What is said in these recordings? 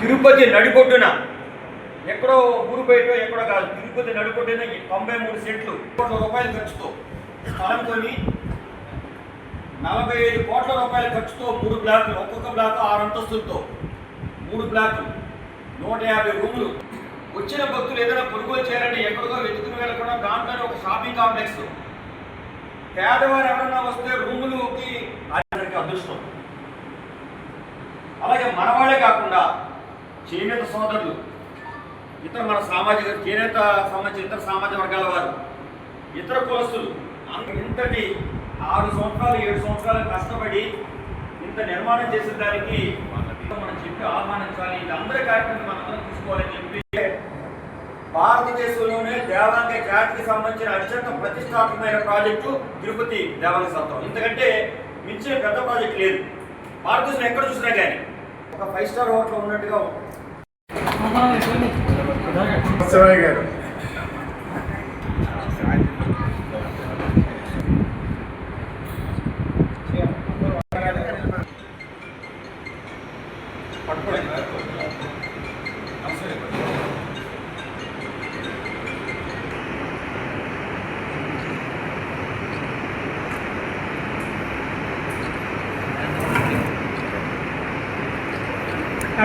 తిరుపతి నడిపొడ్డున. ఎక్కడో ఊరు బయట ఎక్కడో కాదు. తిరుపతి నడిపొడ్డున ఈ తొంభై మూడు సెంట్లు కోట్ల రూపాయల ఖర్చుతో స్థలం కొని నలభై ఐదు కోట్ల రూపాయల ఖర్చుతో మూడు బ్లాకులు ఒక్కొక్క బ్లాక్ ఆరు అంతస్తులతో మూడు బ్లాకులు నూట యాభై రూములు. వచ్చిన భక్తులు ఏదైనా కొనుగోలు చేయాలని ఎక్కడికో వెతుకుని వెళ్ళకుండా దాంట్లోనే ఒక షాపింగ్ కాంప్లెక్స్. పేదవారు ఎవరైనా వస్తే రూములుకి అదృష్టం. అలాగే మనవాళ్ళే కాకుండా చేనేత సోదరులు ఇతర మన సామాజిక చేనేత సంబంధించిన ఇతర సామాజిక వర్గాల వారు ఇతర కులస్తులు అంత- ఇంతటి ఆరు సంవత్సరాలు ఏడు సంవత్సరాలు కష్టపడి ఇంత నిర్మాణం చేసిన దానికి మనం చెప్పి ఆహ్వానించాలి. ఇది అందరి కార్యక్రమం మనందరం తీసుకోవాలని చెప్పి భారతదేశంలోనే దేవాంగ జాతికి సంబంధించిన అత్యంత ప్రతిష్టాత్మకమైన ప్రాజెక్టు తిరుపతి దేవాంగ సత్రం. ఎందుకంటే మించిన పెద్ద ప్రాజెక్ట్ లేదు. భారతదేశం ఎక్కడ చూసినా కానీ ఒక ఫైవ్ స్టార్ హోటల్ ఉన్నట్టుగా గారు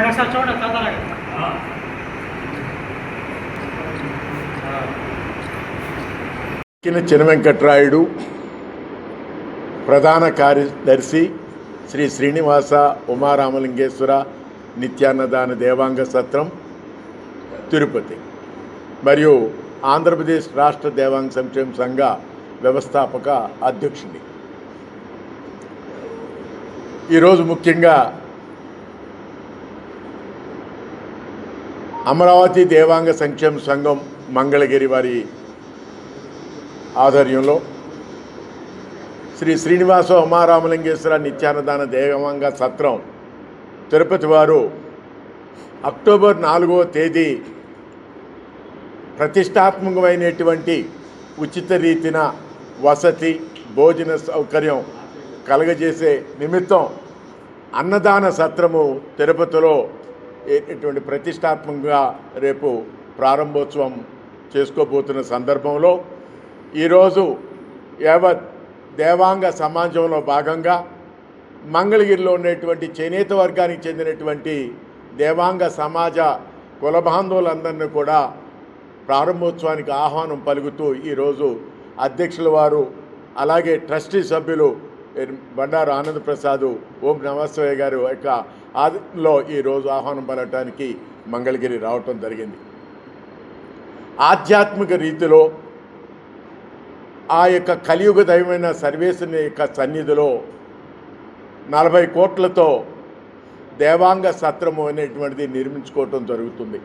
ఒకసారి చూడండి తొందరగా కిన చిన్న వెంకట్రాయుడు ప్రధాన కార్యదర్శి శ్రీ శ్రీనివాస ఉమారామలింగేశ్వర నిత్యాన్నదాన దేవాంగ సత్రం తిరుపతి. మరియు ఆంధ్రప్రదేశ్ రాష్ట్ర దేవాంగ సంక్షేమ సంఘ వ్యవస్థాపక అధ్యక్షుడి ఈరోజు ముఖ్యంగా అమరావతి దేవాంగ సంక్షేమ సంఘం మంగళగిరి వారి ఆధ్వర్యంలో శ్రీ శ్రీనివాస ఉమారామలింగేశ్వర నిత్యాన్నదాన దేవాంగ సత్రం తిరుపతి వారు అక్టోబర్ నాలుగవ తేదీ ప్రతిష్టాత్మకమైనటువంటి ఉచిత రీతిన వసతి భోజన సౌకర్యం కలగజేసే నిమిత్తం అన్నదాన సత్రము తిరుపతిలో ఇటువంటి ప్రతిష్టాత్మకంగా రేపు ప్రారంభోత్సవం చేసుకోబోతున్న సందర్భంలో ఈరోజు యావత్ దేవాంగ సమాజంలో భాగంగా మంగళగిరిలో ఉన్నటువంటి చేనేత వర్గానికి చెందినటువంటి దేవాంగ సమాజ కుల బాంధవులందరినీ కూడా ప్రారంభోత్సవానికి ఆహ్వానం పలుకుతూ ఈరోజు అధ్యక్షుల వారు అలాగే ట్రస్టీ సభ్యులు బండారు ఆనంద్ ప్రసాద్ ఓం నమస్తయ్య గారు యొక్క ఆధ్వర్యంలో ఈరోజు ఆహ్వానం పలటానికి మంగళగిరి రావటం జరిగింది. ఆధ్యాత్మిక రీతిలో ఆ యొక్క కలియుగ దైవమైన సర్వేశ్వరుని యొక్క సన్నిధిలో నలభై కోట్లతో దేవాంగ సత్రము అనేటువంటిది నిర్మించుకోవటం జరుగుతుంది.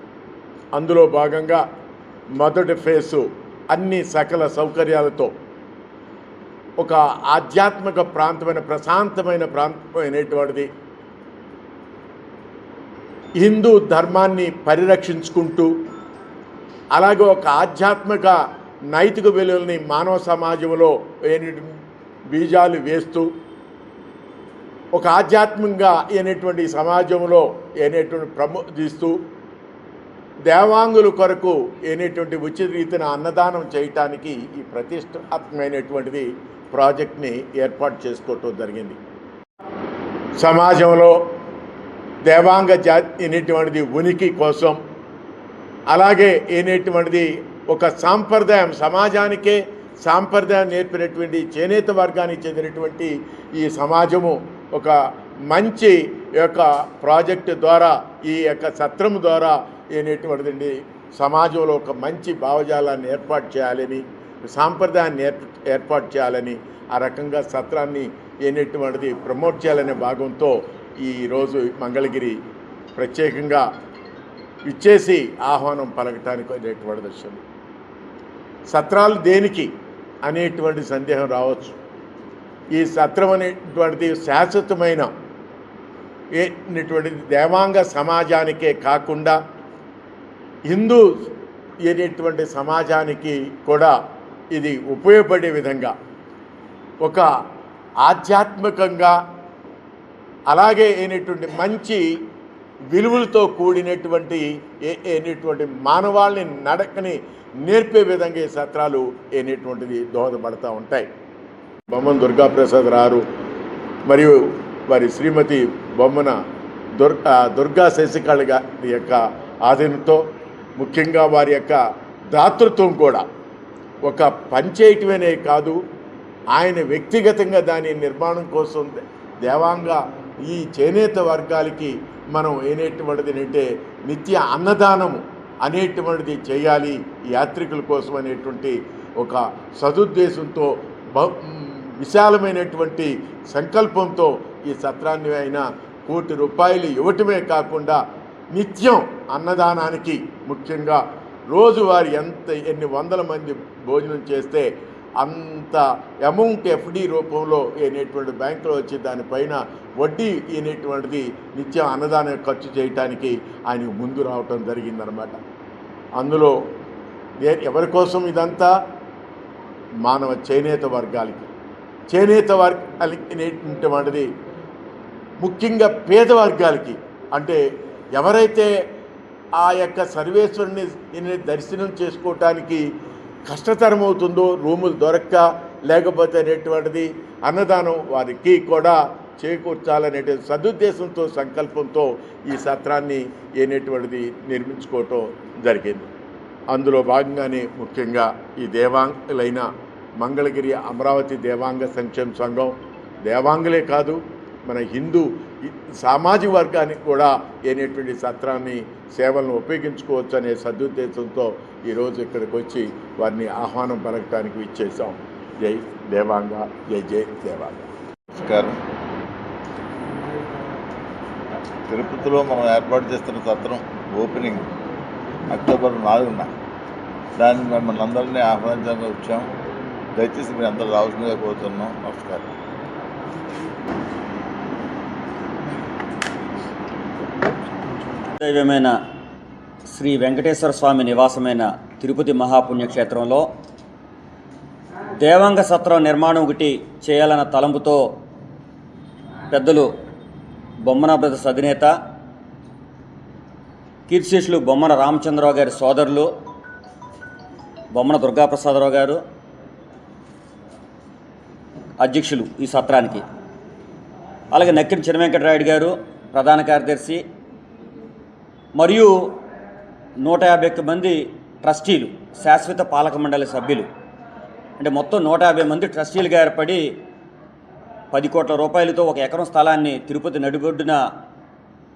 అందులో భాగంగా మొదటి ఫేసు అన్ని సకల సౌకర్యాలతో ఒక ఆధ్యాత్మిక ప్రాంతమైన ప్రశాంతమైన ప్రాంతమైనటువంటిది హిందూ ధర్మాన్ని పరిరక్షించుకుంటూ అలాగే ఒక ఆధ్యాత్మిక నైతిక విలువల్ని మానవ సమాజంలో బీజాలు వేస్తూ ఒక ఆధ్యాత్మికంగా అయినటువంటి సమాజంలో అయినటువంటి ప్రమోదిస్తూ దేవాంగుల కొరకు అయినటువంటి ఉచిత రీతిన అన్నదానం చేయటానికి ఈ ప్రతిష్టాత్మకమైనటువంటిది ప్రాజెక్ట్ని ఏర్పాటు చేసుకోవటం జరిగింది. సమాజంలో దేవాంగ జాతి అనేటువంటిది ఉనికి కోసం అలాగే అనేటువంటిది ఒక సాంప్రదాయం సమాజానికే సాంప్రదాయం నేర్పినటువంటి చేనేత వర్గానికి చెందినటువంటి ఈ సమాజము ఒక మంచి యొక్క ప్రాజెక్టు ద్వారా ఈ యొక్క సత్రం ద్వారా అనేటువంటిది సమాజంలో ఒక మంచి భావజాలాన్ని ఏర్పాటు చేయాలని సాంప్రదాయాన్ని ఏర్పాటు చేయాలని ఆ రకంగా సత్రాన్ని ఏనేటువంటిది ప్రమోట్ చేయాలనే భాగంతో ఈరోజు మంగళగిరి ప్రత్యేకంగా ఇచ్చేసి ఆహ్వానం పలకటానికి అనేటువంటి దృశ్యం సత్రాలు దేనికి అనేటువంటి సందేహం రావచ్చు. ఈ సత్రం అనేటువంటిది శాశ్వతమైన ఏటువంటిది దేవాంగ సమాజానికే కాకుండా హిందూ అనేటువంటి సమాజానికి కూడా ఇది ఉపయోగపడే విధంగా ఒక ఆధ్యాత్మికంగా అలాగే అయినటువంటి మంచి విలువలతో కూడినటువంటి ఏ- అయినటువంటి మానవాళ్ళని నడకని నేర్పే విధంగా ఈ సత్రాలు అయినటువంటిది దోహదపడతా ఉంటాయి. బొమ్మన దుర్గాప్రసాద్ రారు మరియు వారి శ్రీమతి బొమ్మన దుర్ దుర్గా శశికళ గారి యొక్క ఆధీనంతో ముఖ్యంగా వారి యొక్క దాతృత్వం కూడా ఒక పంచేయటమనే కాదు ఆయన వ్యక్తిగతంగా దాని నిర్మాణం కోసం దేవాంగ ఈ చేనేత వర్గాలకి మనం ఏనేటువంటిది అంటే నిత్య అన్నదానము అనేటువంటిది చేయాలి యాత్రికుల కోసం అనేటువంటి ఒక సదుద్దేశంతో బహు విశాలమైనటువంటి సంకల్పంతో ఈ సత్రాన్ని ఆయన కోటి రూపాయలు ఇవ్వటమే కాకుండా నిత్యం అన్నదానానికి ముఖ్యంగా రోజువారి ఎంత ఎన్ని వందల మంది భోజనం చేస్తే అంత అమౌంట్ ఎఫ్డి రూపంలో అనేటువంటి బ్యాంకులో వచ్చి దానిపైన వడ్డీ అనేటువంటిది నిత్యం అన్నదానం ఖర్చు చేయటానికి ఆయనకు ముందు రావటం జరిగిందనమాట అందులో ఏ- ఎవరి కోసం ఇదంతా? మానవ చేనేత వర్గాలకి. చేనేత వర్గాలకి అనేటువంటిది ముఖ్యంగా పేద వర్గాలకి. అంటే ఎవరైతే ఆ యొక్క సర్వేశ్వరుని దర్శనం చేసుకోవటానికి కష్టతరమవుతుందో రూములు దొరక్క లేకపోతే అనేటువంటిది అన్నదానం వారికి కూడా చేకూర్చాలనే సదుద్దేశంతో సంకల్పంతో ఈ సత్రాన్ని అనేటువంటిది నిర్మించుకోవటం జరిగింది. అందులో భాగంగానే ముఖ్యంగా ఈ దేవాంగులైన మంగళగిరి అమరావతి దేవాంగ సంక్షేమ సంఘం దేవాంగులే కాదు మన హిందూ సామాజిక వర్గానికి కూడా అనేటువంటి సత్రాన్ని సేవలను ఉపయోగించుకోవచ్చు అనే సదుద్దేశంతో ఈరోజు ఇక్కడికి వచ్చి వారిని ఆహ్వానం పలకటానికి ఇచ్చేసాం జై దేవాంగ జై జై దేవాంగ. నమస్కారం. తిరుపతిలో మనం ఏర్పాటు చేస్తున్న సత్రం ఓపెనింగ్ అక్టోబర్ నాలుగున. దాన్ని మిమ్మల్ని అందరినీ ఆహ్వానించడానికి వచ్చాం. దయచేసి మీరు అందరూ రావాల్సిందిగా కోరుతున్నాం. నమస్కారం. దైవమైన శ్రీ వెంకటేశ్వర స్వామి నివాసమైన తిరుపతి మహాపుణ్యక్షేత్రంలో దేవాంగ సత్రం నిర్మాణం ఒకటి చేయాలన్న తలంపుతో పెద్దలు బొమ్మన బ్రదర్స్ అధినేత కీర్తిశిష్యులు బొమ్మన రామచంద్రరావు గారి సోదరులు బొమ్మన దుర్గాప్రసాదరావు గారు అధ్యక్షులు ఈ సత్రానికి. అలాగే నక్కిన చినవెంకటరాయుడు గారు ప్రధాన కార్యదర్శి మరియు నూట యాభై ఒక్క మంది ట్రస్టీలు శాశ్వత పాలక మండలి సభ్యులు. అంటే మొత్తం నూట యాభై మంది ట్రస్టీలుగా ఏర్పడి పది కోట్ల రూపాయలతో ఒక ఎకరం స్థలాన్ని తిరుపతి నడిబొడ్డున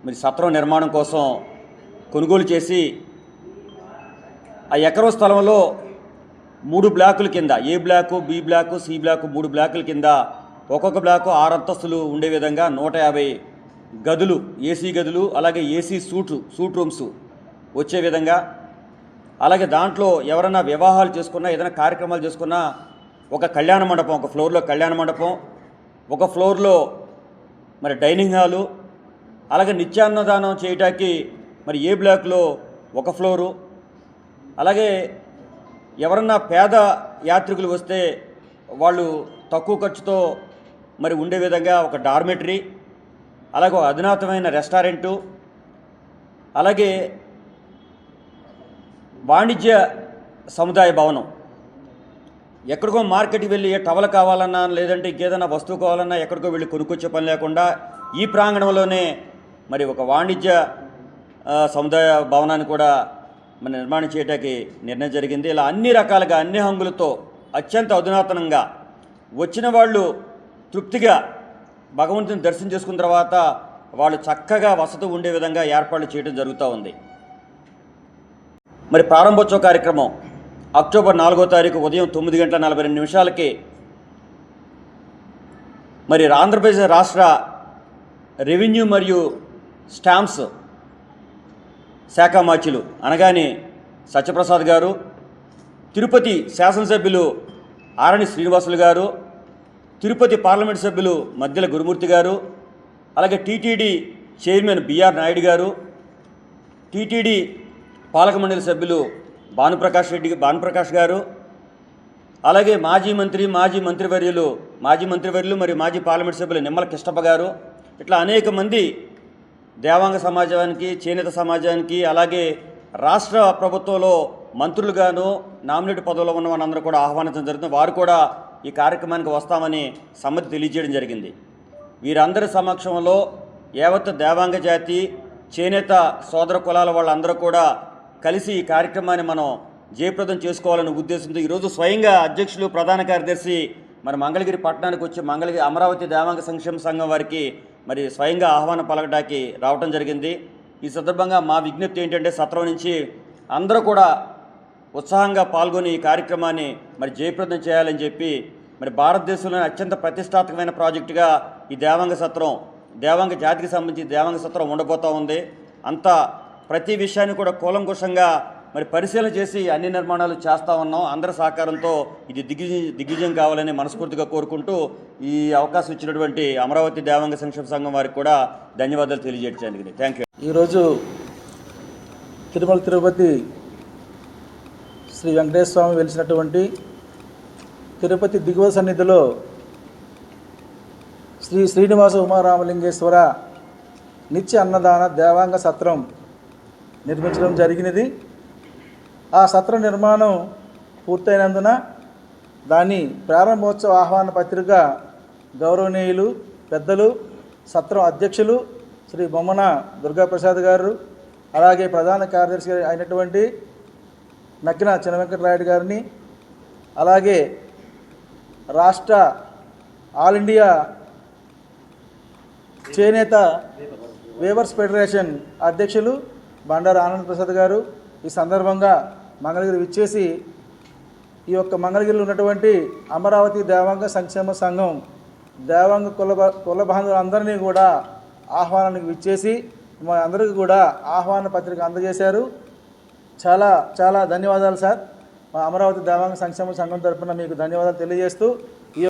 మరి సత్రం నిర్మాణం కోసం కొనుగోలు చేసి ఆ ఎకరం స్థలంలో మూడు బ్లాకుల కింద A block B block C block మూడు బ్లాకుల కింద ఒక్కొక్క బ్లాకు ఆరు అంతస్తులు ఉండే విధంగా నూట యాభై గదులు ఏసీ గదులు అలాగే ఏసీ సూట్ సూట్ రూమ్స్ వచ్చే విధంగా అలాగే దాంట్లో ఎవరైనా వివాహాలు చేసుకున్నా ఏదైనా కార్యక్రమాలు చేసుకున్నా ఒక కళ్యాణ మండపం ఒక ఫ్లోర్లో కళ్యాణ మండపం ఒక ఫ్లోర్లో మరి డైనింగ్ హాలు అలాగే నిత్యాన్నదానం చేయటానికి మరి ఏ బ్లాక్లో ఒక ఫ్లోరు అలాగే ఎవరన్నా పేద యాత్రికులు వస్తే వాళ్ళు తక్కువ ఖర్చుతో మరి ఉండే విధంగా ఒక డార్మెటరీ అలాగే ఒక అధునాతమైన రెస్టారెంటు అలాగే వాణిజ్య సముదాయ భవనం. ఎక్కడికో మార్కెట్కి వెళ్ళి ఏ టవల్ కావాలన్నా లేదంటే ఇంకేదైనా వస్తువు కావాలన్నా ఎక్కడికో వెళ్ళి కొనుక్కొచ్చే పని లేకుండా ఈ ప్రాంగణంలోనే మరి ఒక వాణిజ్య సముదాయ భవనాన్ని కూడా మన నిర్మాణం చేయడానికి నిర్ణయం జరిగింది. ఇలా అన్ని రకాలుగా అన్ని హంగులతో అత్యంత అధునాతనంగా వచ్చిన వాళ్ళు తృప్తిగా భగవంతుని దర్శనం చేసుకున్న తర్వాత వాళ్ళు చక్కగా వసతి ఉండే విధంగా ఏర్పాట్లు చేయడం జరుగుతూ ఉంది. మరి ప్రారంభోత్సవ కార్యక్రమం అక్టోబర్ నాలుగో తారీఖు ఉదయం తొమ్మిది గంటల నలభై రెండు నిమిషాలకి మరి ఆంధ్రప్రదేశ్ రాష్ట్ర రెవెన్యూ మరియు స్టాంప్స్ శాఖ మార్చులు అనగానే సత్యప్రసాద్ గారు తిరుపతి శాసనసభ్యులు ఆరణి శ్రీనివాసులు గారు తిరుపతి పార్లమెంట్ సభ్యులు మధ్యల గురుమూర్తి గారు అలాగే టీటీడీ చైర్మన్ బిఆర్ నాయుడు గారు టీటీడీ పాలక మండలి సభ్యులు భానుప్రకాష్ రెడ్డి భానుప్రకాష్ గారు అలాగే మాజీ మంత్రి మాజీ మంత్రివర్యులు మాజీ మంత్రివర్యులు మరియు మాజీ పార్లమెంట్ సభ్యులు నిమ్మల కృష్ణప్ప గారు ఇట్లా అనేక మంది దేవాంగ సమాజానికి చేనేత సమాజానికి అలాగే రాష్ట్ర ప్రభుత్వంలో మంత్రులుగాను నామినేట్ పదవులో ఉన్న వాళ్ళందరూ కూడా ఆహ్వానించడం జరుగుతుంది. వారు కూడా ఈ కార్యక్రమానికి వస్తామని సమ్మతి తెలియజేయడం జరిగింది. వీరందరి సమక్షంలో యావత్ దేవాంగ జాతి చేనేత సోదర కులాల వాళ్ళందరూ కూడా కలిసి ఈ కార్యక్రమాన్ని మనం జయప్రదం చేసుకోవాలనే ఉద్దేశంతో ఈరోజు స్వయంగా అధ్యక్షులు ప్రధాన కార్యదర్శి మరి మంగళగిరి పట్టణానికి వచ్చి మంగళగిరి అమరావతి దేవాంగ సంక్షేమ సంఘం వారికి మరి స్వయంగా ఆహ్వానం పలకడానికి రావటం జరిగింది. ఈ సందర్భంగా మా విజ్ఞప్తి ఏంటంటే సత్రం నుంచి అందరూ కూడా ఉత్సాహంగా పాల్గొని ఈ కార్యక్రమాన్ని మరి జయప్రదం చేయాలని చెప్పి మరి భారతదేశంలోని అత్యంత ప్రతిష్టాత్మకమైన ప్రాజెక్టుగా ఈ దేవాంగ సత్రం దేవాంగ జాతికి సంబంధించి దేవాంగ సత్రం ఉండబోతూ ఉంది. అంత ప్రతి విషయాన్ని కూడా కూలంకుషంగా మరి పరిశీలన చేసి అన్ని నిర్మాణాలు చేస్తూ ఉన్నాం. అందరి సహకారంతో ఇది దిగ్విజయం దిగ్విజయం కావాలని మనస్ఫూర్తిగా కోరుకుంటూ ఈ అవకాశం ఇచ్చినటువంటి అమరావతి దేవాంగ సంక్షేమ సంఘం వారికి కూడా ధన్యవాదాలు తెలియజేయడానికి థ్యాంక్ యూ ఈరోజు తిరుమల తిరుపతి శ్రీ వెంకటేశ్వర స్వామి వెలిసినటువంటి తిరుపతి దిగువ సన్నిధిలో శ్రీ శ్రీనివాస ఉమారామలింగేశ్వర నిత్య అన్నదాన దేవాంగ సత్రం నిర్మించడం జరిగినది. ఆ సత్ర నిర్మాణం పూర్తయినందున దాని ప్రారంభోత్సవ ఆహ్వాన పత్రిక గౌరవనీయులు పెద్దలు సత్రం అధ్యక్షులు శ్రీ బొమ్మన దుర్గాప్రసాద్ గారు అలాగే ప్రధాన కార్యదర్శి అయినటువంటి నక్కిన చిన్న వెంకటరాయుడు గారిని అలాగే రాష్ట్ర ఆల్ ఇండియా చేనేత వేవర్స్ ఫెడరేషన్ అధ్యక్షులు బండారు ఆనంద్ ప్రసాద్ గారు ఈ సందర్భంగా మంగళగిరి విచ్చేసి ఈ యొక్క మంగళగిరిలో ఉన్నటువంటి అమరావతి దేవాంగ సంక్షేమ సంఘం దేవాంగ కుల కుల బాంధవులందరినీ కూడా ఆహ్వానానికి విచ్చేసి మా అందరికీ కూడా ఆహ్వాన పత్రిక అందజేశారు. చాలా చాలా ధన్యవాదాలు సార్. మా అమరావతి దేవాంగ సంక్షేమ సంఘం తరఫున మీకు ధన్యవాదాలు తెలియజేస్తూ ఈ